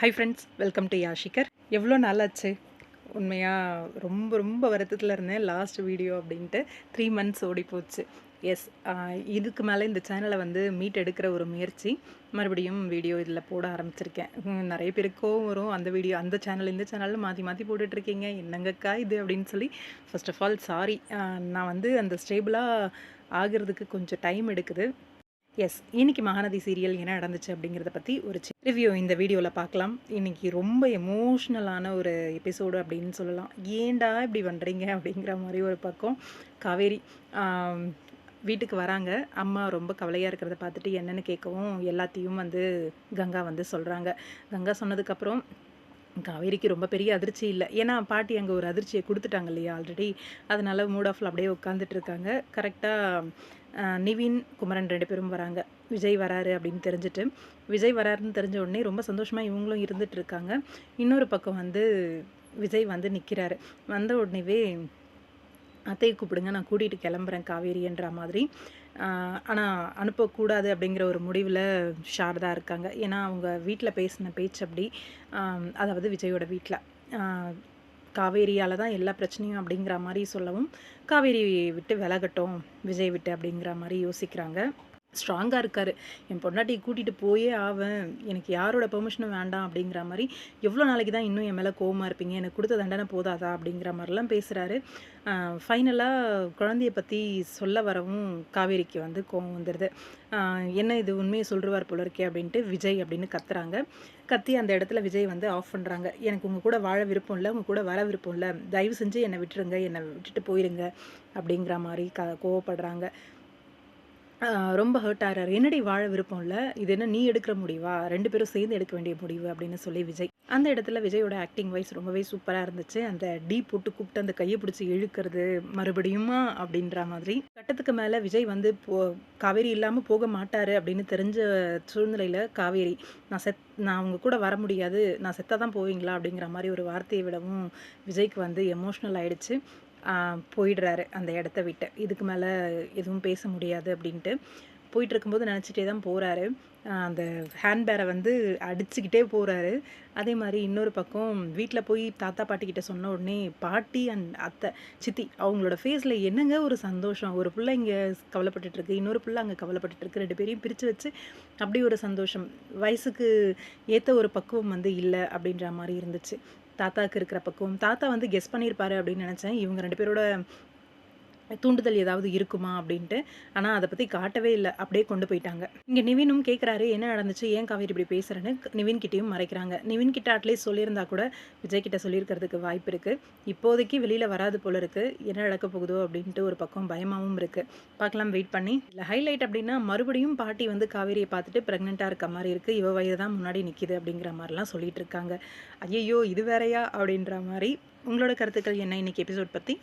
Hi friends welcome to Yashikar எவ்வளோ நாளாச்சு? உண்மையாக ரொம்ப ரொம்ப வருத்தத்தில் இருந்தேன் லாஸ்ட் வீடியோ அப்படின்ட்டு. த்ரீ மந்த்ஸ் ஓடி போச்சு. எஸ் இதுக்கு மேலே இந்த சேனலை வந்து மீட் எடுக்கிற ஒரு முயற்சி. மறுபடியும் வீடியோ இதில் போட ஆரம்பிச்சிருக்கேன். நிறைய பேருக்கும் வரும். அந்த வீடியோ அந்த சேனல் இந்த சேனலில் மாற்றி மாற்றி போட்டுட்ருக்கீங்க என்னங்கக்கா இது அப்படின்னு சொல்லி. ஃபர்ஸ்ட் ஆஃப் ஆல் சாரி நான் வந்து அந்த ஸ்டேபிளாக ஆகிறதுக்கு கொஞ்சம் டைம் எடுக்குது. எஸ் இன்னைக்கு மகாநதி சீரியல் என்ன நடந்துச்சு அப்படிங்கிறத பற்றி ஒரு ரிவ்யூ இந்த வீடியோவில் பார்க்கலாம். இன்னைக்கு ரொம்ப எமோஷ்னலான ஒரு எபிசோடு அப்படின்னு சொல்லலாம். ஏன்டா இப்படி பண்ணுறீங்க அப்படிங்கிற மாதிரி ஒரு பக்கம் காவேரி வீட்டுக்கு வராங்க. அம்மா ரொம்ப கவலையாக இருக்கிறத பார்த்துட்டு என்னன்னு கேட்கவும் எல்லாத்தையும் வந்து கங்கா வந்து சொல்கிறாங்க கங்கா சொன்னதுக்கப்புறம் காவேரிக்கு ரொம்ப பெரிய அதிர்ச்சி இல்லை. ஏன்னா பாட்டி அங்கே ஒரு அதிர்ச்சியை கொடுத்துட்டாங்க இல்லையா ஆல்ரெடி அதனால மூட் ஆஃப்ல அப்படியே உட்காந்துட்டு இருக்காங்க கரெக்டாக நிவின் குமரன் ரெண்டு பேரும் வராங்க. விஜய் வராரு அப்படின்னு தெரிஞ்சுட்டு. விஜய் வராருன்னு தெரிஞ்ச உடனே ரொம்ப சந்தோஷமாக இவங்களும் இருந்துட்டு இருக்காங்க இன்னொரு பக்கம் வந்து விஜய் வந்து நிற்கிறாரு வந்த உடனேவே அத்தையை கூப்பிடுங்க நான் கூட்டிகிட்டு கிளம்புறேன் காவேரின்ற மாதிரி. ஆனால் அனுப்பக்கூடாது அப்படிங்கிற ஒரு முடிவில் ஷாரதா இருக்காங்க. ஏன்னா அவங்க வீட்டில் பேசின பேச்சு அப்படி அதாவது விஜயோட வீட்டில் காவேரியால் தான் எல்லா பிரச்சனையும் அப்படிங்கிற மாதிரி சொல்லவும் காவேரி விட்டு விலகட்டும் விஜய் விட்டு அப்படிங்கிற மாதிரி யோசிக்கிறாங்க. ஸ்ட்ராங்காக இருக்காரு. என் பொண்டாட்டியை கூட்டிகிட்டு போயே ஆவேன். எனக்கு யாரோட பெர்மிஷனும் வேண்டாம் அப்படிங்கிற மாதிரி எவ்வளோ நாளைக்கு தான் இன்னும் என் மேலே கோவமாக இருப்பீங்க? எனக்கு கொடுத்த தண்டனை போதாதா? அப்படிங்கிற மாதிரிலாம் பேசுகிறாரு ஃபைனலாக குழந்தைய பற்றி சொல்ல வரவும் காவேரிக்கு வந்து கோவம் வந்துடுது என்ன இது உண்மையை சொல்லுவார் போல இருக்கே அப்படின்ட்டு விஜய் அப்படின்னு கத்துறாங்க. கத்தி அந்த இடத்துல விஜய் வந்து ஆஃப் பண்ணுறாங்க எனக்கு உங்கள் கூட வாழ விருப்பம் இல்லை உங்கள் கூட வர விருப்பம் இல்லை. தயவு செஞ்சு என்னை விட்டுருங்க என்னை விட்டுட்டு போயிருங்க அப்படிங்கிற மாதிரி க கோவப்படுறாங்க. ரொம்ப ஹர்ட் ஆகிறார் என்னடி வாழ விருப்பம் இல்லை இது என்ன நீ எடுக்கிற முடிவா? ரெண்டு பேரும் சேர்ந்து எடுக்க வேண்டிய முடிவு அப்படின்னு சொல்லி விஜய். அந்த இடத்துல விஜயோட ஆக்டிங் வைஸ் ரொம்பவே சூப்பராக இருந்துச்சு. அந்த டீ போட்டு கூப்பிட்டு அந்த கையை பிடிச்சி இழுக்கிறது மறுபடியுமா அப்படின்ற மாதிரி. கட்டத்துக்கு மேலே விஜய் வந்து போ காவேரி இல்லாமல் போக மாட்டார் அப்படின்னு தெரிஞ்ச சூழ்நிலையில் காவேரி நான் செத் நான் அவங்க கூட வர முடியாது. நான் செத்தாக தான் போவீங்களா? அப்படிங்கிற மாதிரி ஒரு வார்த்தையை விடவும் விஜய்க்கு வந்து எமோஷ்னல் ஆயிடுச்சு. போயிடுறாரு அந்த இடத்த விட்டு. இதுக்கு மேலே எதுவும் பேச முடியாது அப்படின்ட்டு. போயிட்டு இருக்கும்போது நினச்சிட்டே தான் போகிறாரு அந்த ஹேண்ட்பேரை வந்து அடிச்சுக்கிட்டே போகிறாரு அதே மாதிரி இன்னொரு பக்கம் வீட்டில் போய் தாத்தா பாட்டி கிட்ட சொன்ன உடனே பாட்டி அண்ட் அத்தை சித்தி அவங்களோட ஃபேஸில் என்னங்க ஒரு சந்தோஷம்? ஒரு பிள்ளை இங்கே கவலைப்பட்டுட்டு இருக்கு இன்னொரு பிள்ளை அங்கே கவலைப்பட்டுட்டு இருக்கு ரெண்டு பேரையும் பிரித்து வச்சு அப்படி ஒரு சந்தோஷம். வயசுக்கு ஏற்ற ஒரு பக்குவம் வந்து இல்லை அப்படின்ற மாதிரி இருந்துச்சு. தாத்தாவுக்கு இருக்கிற பக்குவம் தாத்தா வந்து கெஸ் பண்ணியிருப்பாரு அப்படின்னு நினச்சேன். இவங்க ரெண்டு பேரோட தூண்டுதல் ஏதாவது இருக்குமா அப்படின்ட்டு. ஆனால் அதை பற்றி காட்டவே இல்லை. அப்படியே கொண்டு போயிட்டாங்க. இங்கே நிவினும் கேட்குறாரு என்ன நடந்துச்சு? ஏன் காவேரி இப்படி பேசுகிறேன்னு நிவின் கிட்டேயும் மறைக்கிறாங்க. நிவின் கிட்ட அட்லீஸ்ட் சொல்லியிருந்தா கூட விஜய் கிட்ட சொல்லியிருக்கிறதுக்கு வாய்ப்பு இருக்குது இப்போதைக்கு வெளியில் வராது போல இருக்குது என்ன நடக்க போகுதோ அப்படின்ட்டு ஒரு பக்கம் பயமாகவும் இருக்குது பார்க்கலாம் வெயிட் பண்ணி. இல்லை ஹைலைட் அப்படின்னா மறுபடியும் பாட்டி வந்து காவேரியை பார்த்துட்டு ப்ரெக்னெண்ட்டாக இருக்க மாதிரி இருக்குது இவ வயது தான் முன்னாடி நிற்கிது அப்படிங்கிற மாதிரிலாம் சொல்லிட்டு இருக்காங்க. ஐயையோ இது வேறையா அப்படின்ற மாதிரி. உங்களோட கருத்துக்கள் என்ன இன்னைக்கு எபிசோட் பற்றி